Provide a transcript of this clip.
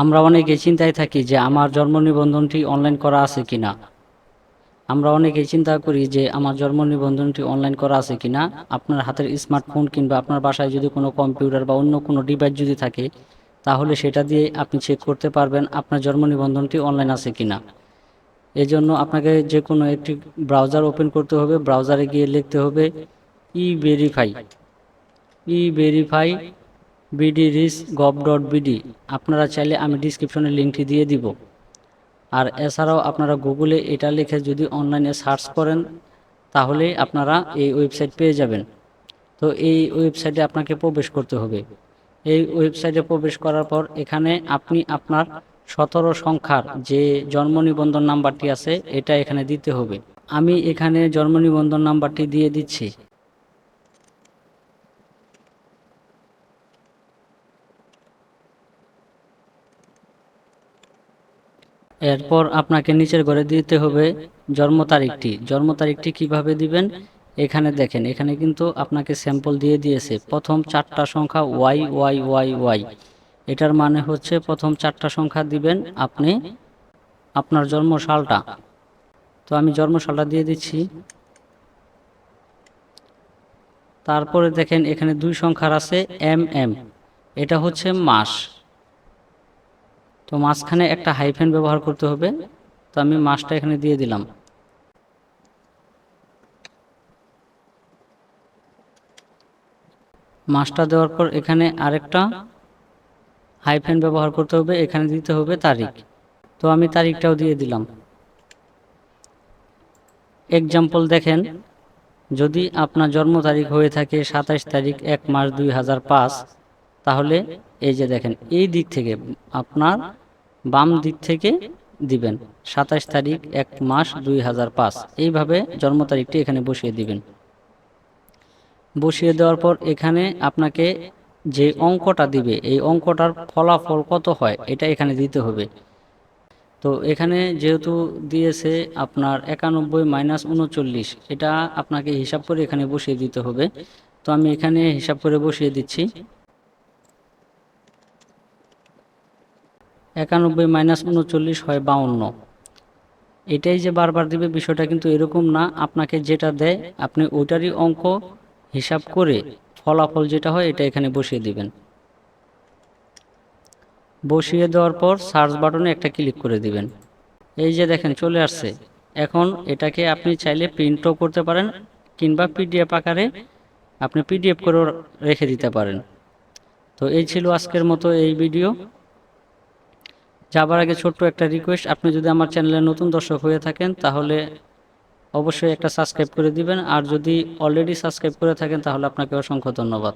আমরা অনেকে চিন্তায় থাকি যে আমার জন্ম নিবন্ধনটি অনলাইন করা আছে কিনা। আমরা অনেকে চিন্তা করি যে আমার জন্ম নিবন্ধনটি অনলাইন করা আছে কিনা। আপনার হাতের স্মার্টফোন কিংবা আপনার বাসায় যদি কোনো কম্পিউটার বা অন্য কোনো ডিভাইস যদি থাকে, তাহলে সেটা দিয়ে আপনি চেক করতে পারবেন আপনার জন্ম নিবন্ধনটি অনলাইন আছে কিনা। এই জন্য আপনাকে যে কোনো একটি ব্রাউজার ওপেন করতে হবে ব্রাউজারে গিয়ে লিখতে হবে e verify e verify BD রিস গভ ডট বিডি আপনারা চাইলে আমি ডিসক্রিপশনে লিঙ্কটি দিয়ে দিব। আর এছাড়াও আপনারা গুগলে এটা লিখে যদি অনলাইনে সার্চ করেন, তাহলে আপনারা এই ওয়েবসাইট পেয়ে যাবেন। তো এই ওয়েবসাইটে আপনাকে প্রবেশ করতে হবে। এই ওয়েবসাইটে প্রবেশ করার পর এখানে আপনি আপনার সতেরো সংখ্যার যে জন্ম নিবন্ধন নাম্বারটি আছে, এটা এখানে দিতে হবে। আমি এখানে জন্ম নিবন্ধন নাম্বারটি দিয়ে দিচ্ছি। এরপর আপনাকে নিচের ঘরে দিতে হবে জন্ম তারিখটি। জন্ম তারিখটি কীভাবে দিবেন? এখানে দেখেন, এখানে কিন্তু আপনাকে স্যাম্পল দিয়ে দিয়েছে। প্রথম চারটা সংখ্যা ওয়াই ওয়াই ওয়াই ওয়াই। এটার মানে হচ্ছে প্রথম চারটা সংখ্যা দিবেন আপনি আপনার জন্ম সালটা তো আমি জন্ম সালটা দিয়ে দিচ্ছি। তারপরে দেখেন, এখানে দুই সংখ্যার আছে এম এম। এটা হচ্ছে মাস। তো মাঝখানে একটা হাইফেন ব্যবহার করতে হবে। তো আমি মাসটা এখানে দিয়ে দিলাম। মাসটা দেওয়ার পর এখানে আরেকটা হাইফেন ব্যবহার করতে হবে। এখানে দিতে হবে তারিখ। তো আমি তারিখটাও দিয়ে দিলাম। এক্সাম্পল দেখেন, যদি আপনার জন্ম তারিখ হয়ে থাকে সাতাশ তারিখ এক মাস দুই হাজার পাঁচ তাহলে এই যে দেখেন, এই দিক থেকে আপনার বাম দিক থেকে দিবেন। সাতাশ তারিখ এক মাস দুই হাজার পাঁচ। এইভাবে জন্ম তারিখটি এখানে বসিয়ে দিবেন। বসিয়ে দেওয়ার পর এখানে আপনাকে যে অঙ্কটা দিবে, এই অঙ্কটার ফলাফল কত হয় এটা এখানে দিতে হবে। তো এখানে যেহেতু দিয়েছে আপনার একানব্বই মাইনাস উনচল্লিশ, এটা আপনাকে হিসাব করে এখানে বসিয়ে দিতে হবে। তো আমি এখানে হিসাব করে বসিয়ে দিচ্ছি। একানব্বই মাইনাস উনচল্লিশ হয় বাউন্ন। এটাই যে বারবার দিবে বিষয়টা কিন্তু এরকম না। আপনাকে যেটা দেয়, আপনি ওইটারই অঙ্ক হিসাব করে ফলাফল যেটা হয়, এটা এখানে বসিয়ে দিবেন। বসিয়ে দেওয়ার পর সার্চ বাটনে একটা ক্লিক করে দিবেন। এই যে দেখেন, চলে আসছে। এখন এটাকে আপনি চাইলে প্রিন্টও করতে পারেন কিংবা পিডিএফ আকারে আপনি পিডিএফ করেও রেখে দিতে পারেন। তো এই ছিল আজকের মতো এই ভিডিও যাবার আগে ছোট্ট একটা রিকোয়েস্ট আপনি যদি আমার চ্যানেলে নতুন দর্শক হয়ে থাকেন, তাহলে অবশ্যই একটা সাবস্ক্রাইব করে দিবেন। আর যদি অলরেডি সাবস্ক্রাইব করে থাকেন, তাহলে আপনাকে অসংখ্য ধন্যবাদ।